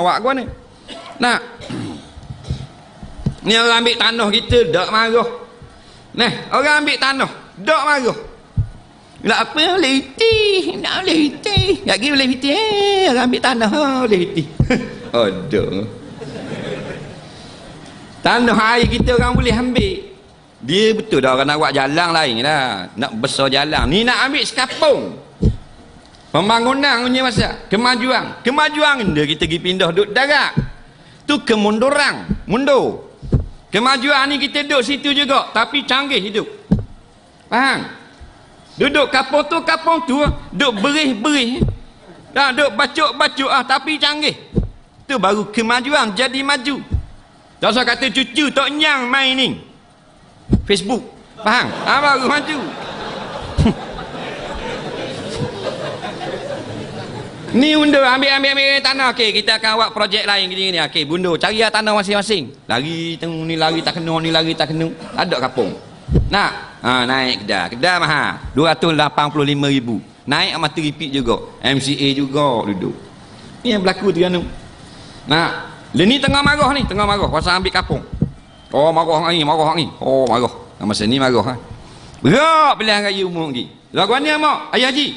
awak gua ni? Nak. Ni orang ambil tanah kita dak marah. Nah orang ambil tanah dak marah. Nak apa? Leti nak leti tak kira boleh leti eh orang ambil tanah. Oh, leti ada tanah air kita orang boleh ambil. Dia betul dah orang nak buat jalan lain lah. Nak besar jalan. Ni nak ambil sekapung Pembangunan punya masa, kemajuan. Kemajuan dia kita pergi pindah duduk darat. Tu kemunduran, mundur. Kemajuan ni kita duduk situ juga, tapi canggih hidup. Faham? Duduk kapung tu, kapung tu, duduk berih-berih. Dah duduk bacuk-bacuk ah, tapi canggih. Tu baru kemajuan, jadi maju. Tak usah kata cucu tak nyang main ni. Facebook. Faham? Ah, baru maju. Ni undur ambil ambil tanah. Okey kita akan buat projek lain gini gini. Okey bundur cari lah tanah masing-masing. Lari tengok ni lari tak kena ni lari tak kena. Ada kapung. Nak? Ha, naik kedah kedah mahal. 285 ribu. Naik mata repeat juga. MCA juga duduk. Ni yang berlaku tu kan nak? Le ni tengah marah ni tengah marah. Pasal ambil kapung. Oh marah ni marah ni. Oh marah. Masa ni marah ha. Berak pilihan raya umum lagi. Lagu ni mak? Ayah haji?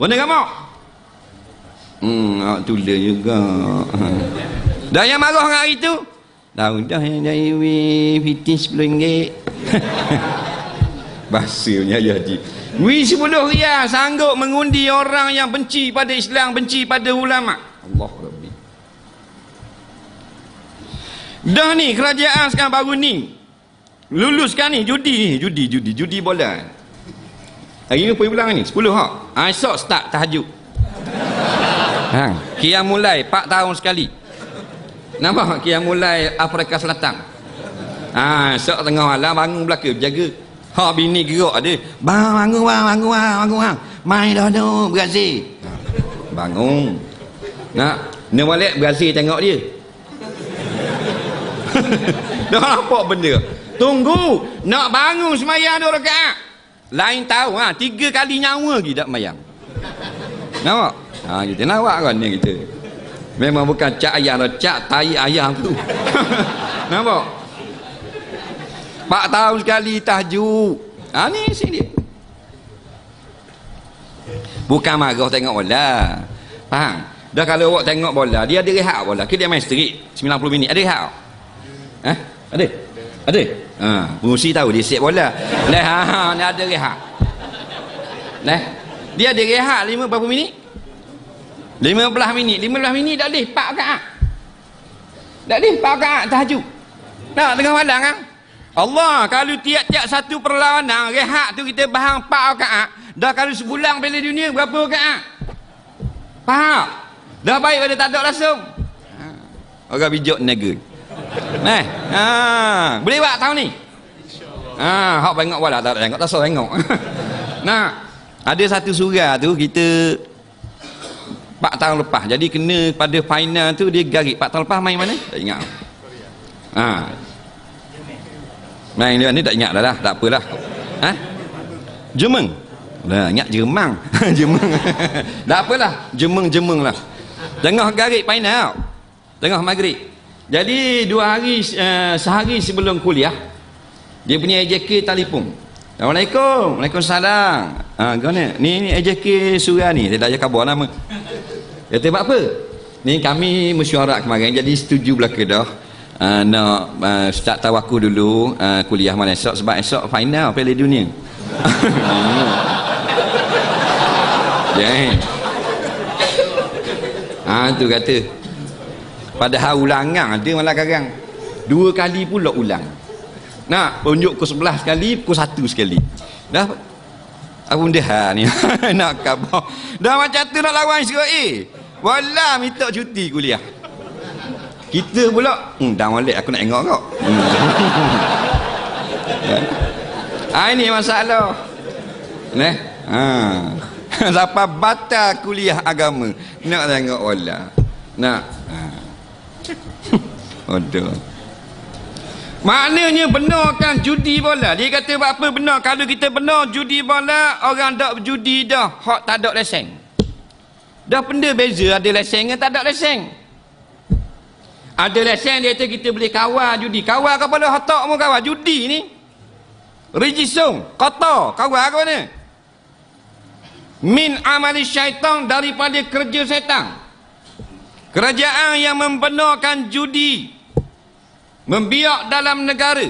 Mana kamu Hmm, awak tulis juga. Dah yang marah dengan hari tu? Dah dah yang dari fitin RM10. Bahasanya jadi. Wi sepuluh riyal sanggup mengundi orang yang benci pada Islam, benci pada ulama. Allah Rabbi. Dah ni kerajaan sekarang baru ni. Luluskan ni judi ni, judi, judi, judi bola. Hari ni apa bulan ni? 10 ha. Esok start tahajud. Ha, Kia mulai 4 tahun sekali. Nampak Kia mulai Afrika Selatan. Ha, sok tengah malam bangun belaka jaga. Ha bini gerak dia. Bang bangun bang, bangun bang, bangun bang. Mai dah tu Brazil. Bangun. Nak, ni balik Brazil tengok dia. dah nampak benda. Tunggu, nak bangun semayang dua rakaat. Lain tahu ha, tiga kali nyawa lagi tak mayang. Nampak? Ha, kita nawak kan ni kita. Memang bukan cak ayam cak tai ayam tu. Nampak? Pak tahun sekali tahjuk. Ha ni sini dia. Bukan marah tengok bola. Faham? Dah kalau awak tengok bola, dia ada rehat bola. Ke dia main straight 90 minit. Ada rehat? Ha? Ada? Ada? Ha, pengusi tahu dia siap bola. Lah ha, ha, ada rehat. Lah. Dia ada rehat 5 berapa minit? 15 minit. 15 minit tak boleh 4 rakaat tak boleh 4 rakaat tahajud. Nak tengah malam kan? Allah kalau tiap-tiap satu perlawanan rehat tu kita bahang 4 rakaat dah kalau sebulan bela dunia berapa rakaat faham? Dah baik pada tak ada langsung. Ha. orang bijak nega Nah, ha. boleh buat tahun ni? Ha, hak tengok wala tak tengok tak so tengok. Nah ada satu surah tu kita 4 tahun lepas. Jadi kena pada final tu dia garik. 4 tahun lepas main mana? Tak ingat. Ha. main dia ni tak ingat dah lah. Tak apalah ha? Jerman dah ingat Jerman Jerman tak apalah Jerman lah. Tengah garik final. Tengah maghrib. Jadi dua hari uh, sehari sebelum kuliah dia punya AJK telefon Assalamualaikum Waalaikumsalam ha, ni ni AJK surah ni dia dah khabar nama dia tembak apa? Ni kami mesyuarat kemarin jadi setuju belaka dah. Uh, nak uh, start tawaku dulu uh, kuliah malam esok sebab esok final Piala Dunia. yeah. Ha tu kata. Padahal ulangan dia malah karang. Dua kali pula ulang. Nak tunjuk pukul 11 sekali, pukul 1 sekali. Dah apa benda ha ni? nak khabar. Dah macam tu nak lawan Israel. Wala minta cuti kuliah. Kita pula, hmm, dah molek aku nak tengok kau. Hmm. ha, ini masalah. Neh. Ha. Sampai batal kuliah agama. Nak tengok wala. Nak. Ha. Aduh. Maknanya benarkan judi bola. Dia kata apa benar. Kalau kita benar judi bola, orang tak judi dah. Hak tak ada lesen. Dah benda beza ada lesen dengan tak ada lesen. ada lesen dia kata kita boleh kawal judi kawal kepala otak mu kawal judi ni rijisung kotor kawal ke mana min amali syaitan daripada kerja setan kerajaan yang membenarkan judi membiak dalam negara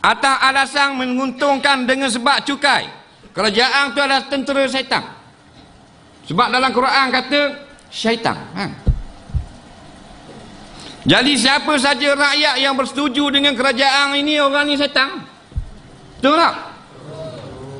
atas alasan menguntungkan dengan sebab cukai kerajaan tu adalah tentera syaitan sebab dalam Quran kata syaitan ha? Jadi siapa saja rakyat yang bersetuju dengan kerajaan ini orang ni setan. Betul tak?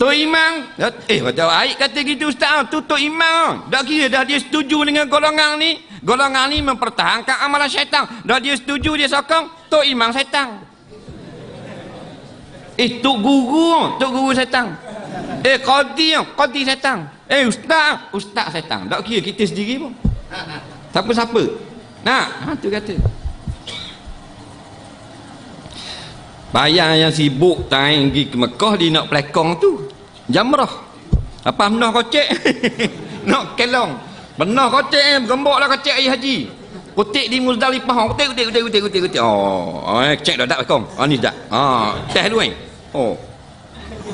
Tok Imam, eh kata baik kata gitu ustaz, tu Tok Imam. Dah kira dah dia setuju dengan golongan ni, golongan ni mempertahankan amalan syaitan. Dah dia setuju dia sokong Tok Imam setan. Eh Tok Guru, Tok Guru setan. Eh Qadi, Qadi setan. Eh ustaz, ustaz setan. Dak kira kita sendiri pun. Siapa-siapa? Nak, ha, tu kata. Bayang yang sibuk time pergi ke Mekah dia nak pelekong tu. Jamrah. Apa benar kocek? nak kelong. Benar kocek eh, gembok lah kocek air haji. Kutik di Muzdalifah. Kutik, kutik, kutik, kutik, kutik, kutik. Oh, oh eh, cek dah tak pelekong. Oh, ni dah. Ha, teh dulu eh. Oh.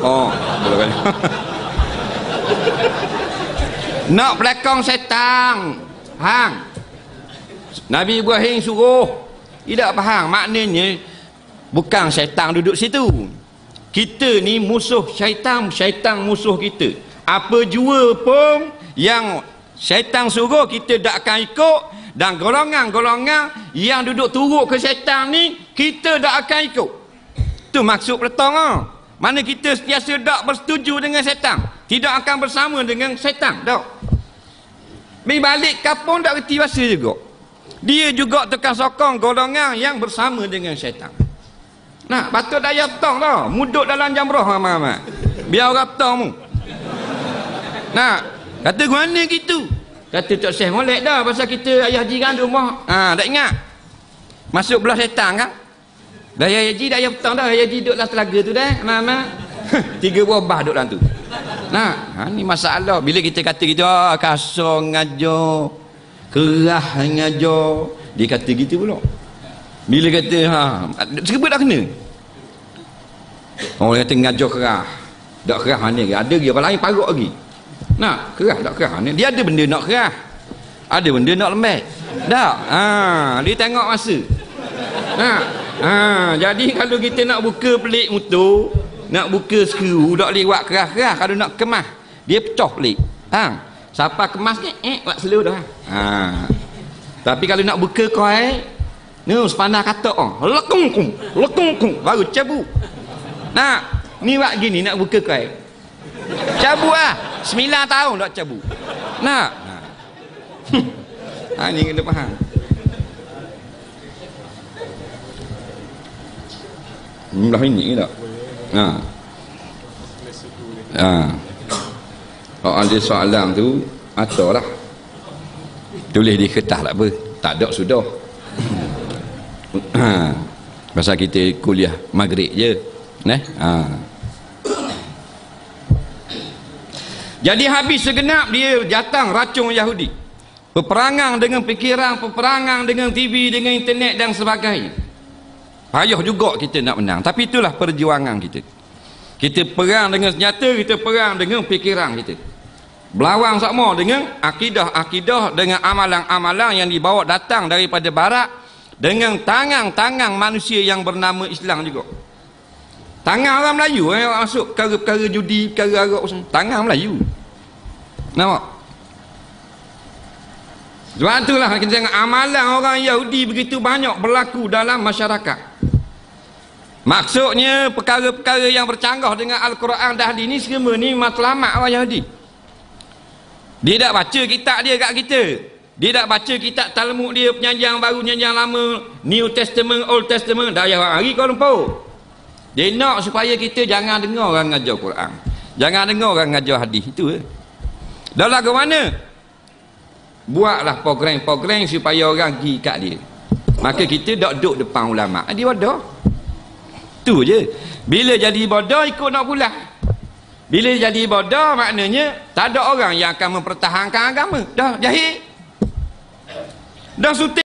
Oh, boleh kan. nak pelekong setang. Hang. Nabi Ibrahim suruh tidak faham maknanya bukan syaitan duduk situ kita ni musuh syaitan syaitan musuh kita apa jua pun yang syaitan suruh kita tak akan ikut dan golongan-golongan yang duduk turut ke syaitan ni kita tak akan ikut. Tu maksud petang ah. mana kita sentiasa tak bersetuju dengan syaitan. Tidak akan bersama dengan syaitan tak? Balik kapung tak reti bahasa juga. Dia juga tekan sokong golongan yang bersama dengan syaitan. Nah patut daya tong tau. Muduk dalam jamrah mama biar orang tong mu. Nah kata mana gitu kata Tok Syekh molek dah pasal kita ayah haji kan rumah. Ha, tak ingat? Masuk belah syaitan kan? Dah ayah haji dah ayah petang dah. Ayah haji duduk dalam telaga tu dah mama tiga buah bah duduk dalam tu. Nah ha, ni masalah. Bila kita kata kita oh, kasar ngajar kerah ngajar dia kata gitu pula. Bila kata ha sebab dah kena. Orang kata ngajar kerah. Tak kerah mana ada lagi orang lain? Parut lagi nak kerah tak kerah? Ni dia ada benda nak kerah. Ada benda nak lembek. Tak. Ha dia tengok masa. Ha ha jadi kalau kita nak buka pelik motor nak buka skru tak lewat kerah-kerah. Kalau nak kemas dia pecah pelik. Ha Siapa kemas ni, eh, buat slow dah. Ha. Tapi kalau nak buka koi, ni sepanah kata oh, lekung kung, lekung kung, baru cabut. Nah, ni buat gini nak buka koi. Cabut ah. Sembilan tahun tak cabut. Nah. Ha ni kena faham. Dah ini tak? Ha. Ha. Oh, ada soalan tu atau lah tulis di kertas tak apa tak ada sudah pasal kita kuliah maghrib je ne? ha. Jadi habis segenap dia datang racun Yahudi. Peperangan dengan fikiran peperangan dengan TV dengan internet dan sebagainya. Payah juga kita nak menang. Tapi itulah perjuangan kita. Kita perang dengan senjata kita perang dengan fikiran kita. Berlawan sama dengan akidah-akidah dengan amalan-amalan yang dibawa datang daripada barat dengan tangan-tangan manusia yang bernama Islam juga tangan orang Melayu eh, masuk perkara-perkara judi perkara Arab tangan Melayu. Nampak? Sebab itulah kita tengok amalan orang Yahudi begitu banyak berlaku dalam masyarakat. Maksudnya perkara-perkara yang bercanggah dengan Al-Quran dah ini semua ni matlamat orang Yahudi. Dia tak baca kitab dia kat kita. Dia tak baca kitab Talmud dia penyanjang baru, penyanjang lama, New Testament, Old Testament, dah yang hari kau lupa. Dia nak supaya kita jangan dengar orang ngajar Quran. Jangan dengar orang ngajar hadis itu. Eh. Dah lah ke mana? Buatlah program-program supaya orang pergi kat dia. Maka kita tak duduk depan ulama. Dia bodoh. Tu je. Bila jadi bodoh ikut nak pulang. Bila jadi bodoh maknanya tak ada orang yang akan mempertahankan agama. Dah jahil. Dah sutik